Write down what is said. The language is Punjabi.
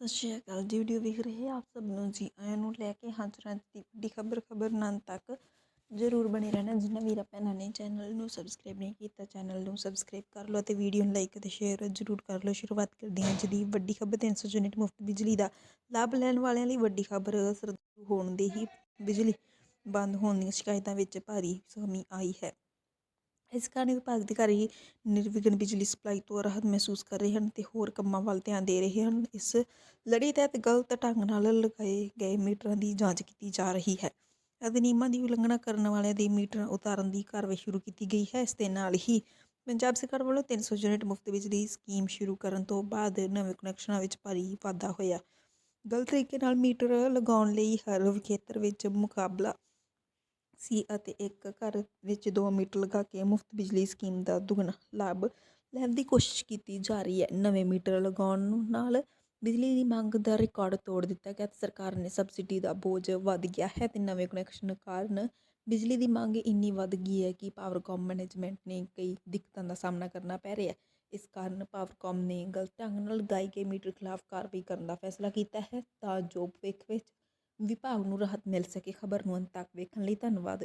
ਸਤਿ ਸ਼੍ਰੀ ਅਕਾਲ ਜੀ ਵੀਡੀਓ ਵੇਖ ਰਹੇ ਆਪ ਸਭ ਨੂੰ ਜੀ। ਆਇਆਂ ਨੂੰ ਲੈ ਕੇ ਹਾਜ਼ਰ ਹਾਂ ਦੀ ਵੱਡੀ ਖਬਰ ਖਬਰ ਨਾਂ ਤੱਕ ਜ਼ਰੂਰ ਬਣੇ ਰਹਿਣਾ। ਜਿਨ੍ਹਾਂ ਵੀਰਾਂ ਭੈਣਾਂ ਨੇ ਚੈਨਲ ਨੂੰ ਸਬਸਕ੍ਰਾਈਬ ਨਹੀਂ ਕੀਤਾ, ਚੈਨਲ ਨੂੰ ਸਬਸਕ੍ਰਾਈਬ ਕਰ ਲਓ ਅਤੇ ਵੀਡੀਓ ਨੂੰ ਲਾਈਕ ਅਤੇ ਸ਼ੇਅਰ ਜ਼ਰੂਰ ਕਰ ਲਓ। ਸ਼ੁਰੂਆਤ ਕਰਦੇ ਹਾਂ ਅੱਜ ਦੀ ਵੱਡੀ ਖਬਰ। 300 ਯੂਨਿਟ ਮੁਫਤ ਬਿਜਲੀ ਦਾ ਲਾਭ ਲੈਣ ਵਾਲਿਆਂ ਲਈ ਵੱਡੀ ਖਬਰ ਸਰਦ ਹੋਣ ਦੇ ਹੀ ਬਿਜਲੀ ਬੰਦ ਹੋਣ ਦੀਆਂ ਸ਼ਿਕਾਇਤਾਂ ਵਿੱਚ ਭਾਰੀ ਕਮੀ ਆਈ ਹੈ। ਇਸ ਕਾਰਨ ਵਿਭਾਗ ਅਧਿਕਾਰੀ ਨਿਰਵਿਘਨ ਬਿਜਲੀ ਸਪਲਾਈ ਤੋਂ ਰਾਹਤ ਮਹਿਸੂਸ ਕਰ ਰਹੇ ਹਨ ਤੇ ਹੋਰ ਕੰਮਾਂ ਵੱਲ ਧਿਆਨ ਦੇ ਰਹੇ ਹਨ। ਇਸ ਲੜੀ ਤਹਿਤ ਗਲਤ ਢੰਗ ਨਾਲ ਲਗਾਏ ਗਏ ਮੀਟਰਾਂ ਦੀ ਜਾਂਚ ਕੀਤੀ ਜਾ ਰਹੀ ਹੈ। ਅਧਿਨਿਯਮਾਂ ਦੀ ਉਲੰਘਣਾ ਕਰਨ ਵਾਲਿਆਂ ਦੇ ਮੀਟਰ ਉਤਾਰਨ ਦੀ ਕਾਰਵਾਈ ਸ਼ੁਰੂ ਕੀਤੀ ਗਈ ਹੈ। ਇਸ ਦੇ ਨਾਲ ਹੀ ਪੰਜਾਬ ਸਰਕਾਰ ਵੱਲੋਂ 300 ਯੂਨਿਟ ਮੁਫਤ ਬਿਜਲੀ ਸਕੀਮ ਸ਼ੁਰੂ ਕਰਨ ਤੋਂ ਬਾਅਦ ਨਵੇਂ ਕਨੈਕਸ਼ਨਾਂ ਵਿੱਚ ਭਾਰੀ ਵਾਧਾ ਹੋਇਆ। ਗਲਤ ਤਰੀਕੇ ਨਾਲ ਮੀਟਰ ਲਗਾਉਣ ਲਈ ਹਰ ਖੇਤਰ ਵਿੱਚ ਮੁਕਾਬਲਾ ਸੀ ਅਤੇ ਇੱਕ ਘਰ ਵਿੱਚ ਦੋ ਮੀਟਰ ਲਗਾ ਕੇ ਮੁਫਤ ਬਿਜਲੀ ਸਕੀਮ ਦਾ ਦੁੱਗਣਾ ਲਾਭ ਲੈਣ ਦੀ ਕੋਸ਼ਿਸ਼ ਕੀਤੀ ਜਾ ਰਹੀ ਹੈ। ਨਵੇਂ ਮੀਟਰ ਲਗਾਉਣ ਨਾਲ ਬਿਜਲੀ ਦੀ ਮੰਗ ਦਾ ਰਿਕਾਰਡ ਤੋੜ ਦਿੱਤਾ ਗਿਆ ਤੇ ਸਰਕਾਰ ਨੇ ਸਬਸਿਡੀ ਦਾ ਬੋਝ ਵੱਧ ਗਿਆ ਹੈ ਤੇ ਨਵੇਂ ਕਨੈਕਸ਼ਨ ਕਾਰਨ ਬਿਜਲੀ ਦੀ ਮੰਗ ਇੰਨੀ ਵੱਧ ਗਈ ਹੈ ਕਿ ਪਾਵਰਕਾਮ ਮੈਨੇਜਮੈਂਟ ਨੇ ਕਈ ਦਿੱਕਤਾਂ ਦਾ ਸਾਹਮਣਾ ਕਰਨਾ ਪੈ ਰਿਹਾ ਹੈ। ਇਸ ਕਾਰਨ ਪਾਵਰਕਾਮ ਨੇ ਗਲਤ ਢੰਗ ਨਾਲ ਲਗਾਏ ਗਏ ਮੀਟਰ ਖਿਲਾਫ ਕਾਰਵਾਈ ਕਰਨ ਦਾ ਫੈਸਲਾ ਕੀਤਾ ਹੈ ਤਾਂ ਜੋ ਭਵਿੱਖ ਵਿੱਚ ਵਿਭਾਗ ਨੂੰ ਰਾਹਤ ਮਿਲ ਸਕੇ ਖਬਰ ਨੂੰ ਅੰਤ ਤੱਕ ਵੇਖਣ ਲਈ ਧੰਨਵਾਦ